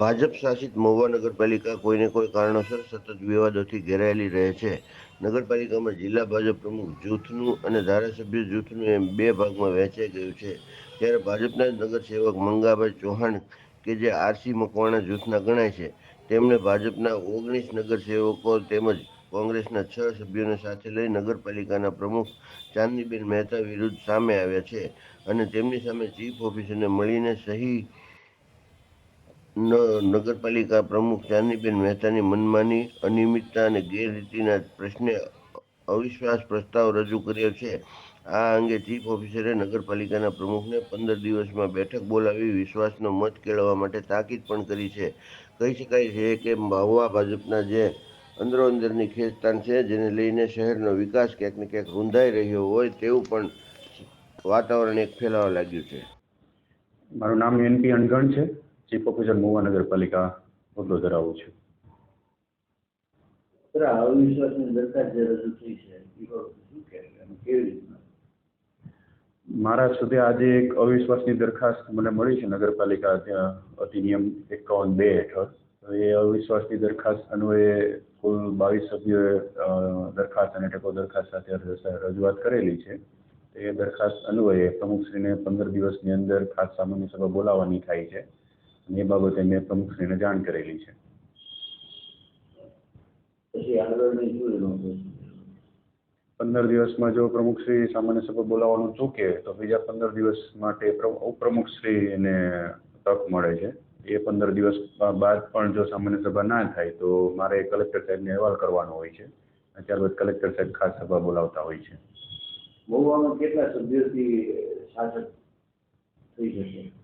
ભાજપ શાસિત મહુવા નગરપાલિકા કોઈને કોઈ કારણોસર સતત વિવાદોથી ઘેરાયેલી રહે છે. નગરપાલિકામાં જિલ્લા ભાજપ પ્રમુખ જૂથનું અને ધારાસભ્ય જૂથનું એમ બે ભાગમાં વહેંચાઈ ગયું છે. ત્યારે ભાજપના નગરસેવક મંગાભાઈ ચૌહાણ કે જે આરસી મકવાણા જૂથના ગણાય છે તેમણે ભાજપના ઓગણીસ નગરસેવકો તેમજ કોંગ્રેસના છ સભ્યોને સાથે લઈ નગરપાલિકાના પ્રમુખ ચાંદનીબેન મહેતા વિરુદ્ધ સામે આવ્યા છે અને તેમની સામે ચીફ ઓફિસરને મળીને સહી નગરપાલિકા પ્રમુખ ચાંદીબેન મહેતાની મનમાની અનિયમિતતા અને ગેરરીતિના પ્રશ્ને અવિશ્વાસ પ્રસ્તાવ રજૂ કર્યો છે. આ અંગે ચીફ ઓફિસરે નગરપાલિકાના પ્રમુખને પંદર દિવસમાં બેઠક બોલાવી વિશ્વાસનો મત કેળવવા માટે તાકીદ પણ કરી છે. કહી શકાય છે કે મહુવા ભાજપના જે અંદરોઅંદરની ખેંચતાણ છે, જેને લઈને શહેરનો વિકાસ ક્યાંક ને ક્યાંક રૂંધાઈ રહ્યો હોય તેવું પણ વાતાવરણ એક ફેલાવા લાગ્યું છે. મારું નામ એનપી અણગણ છે. ચીફ ઓફિસર મહુવા નગરપાલિકા હોદ્દો ધરાવું છું. સર આ અવિશ્વાસની દરખાસ્ત જે રજૂ થઈ છે કેવી રીતના? મારા સુધી આજે એક અવિશ્વાસની દરખાસ્ત મને મળી છે નગરપાલિકા અધિનિયમ એકાવન બે હેઠળ. એ અવિશ્વાસની દરખાસ્ત અન્વયે કુલ બાવીસ સભ્યોએ દરખાસ્ત અને ટેકો દરખાસ્ત સાથે રજૂઆત કરેલી છે. એ દરખાસ્ત અન્વયે પ્રમુખશ્રીને પંદર દિવસની અંદર ખાસ સામાન્ય સભા બોલાવવાની થાય છે. એ બાબતે મેં પ્રમુખશ્રીને જાણ કરેલી છે? પંદર દિવસમાં જો પ્રમુખશ્રી સામાન્ય સભા બોલાવવાનું ચૂકે તો બીજા પંદર દિવસ માટે પ્ર- ઉપપ્રમુખશ્રીને તક મળે છે. એ પંદર દિવસ બાદ પણ જો સામાન્ય સભા ના થાય તો મારે કલેક્ટર સાહેબને અહેવાલ કરવાનો હોય છે. ત્યારબાદ કલેક્ટર સાહેબ ખાસ સભા બોલાવતા હોય છે. મહુવામાં કેટલા સભ્યોથી શાસક થઈ શકે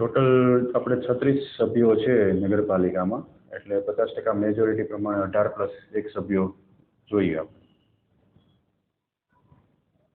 ટોટલ આપણે છત્રીસ સભ્યો છે નગરપાલિકામાં. એટલે પચાસ ટકા મેજોરિટી પ્રમાણે અઢાર પ્લસ એક સભ્યો જોઈએ આપણે.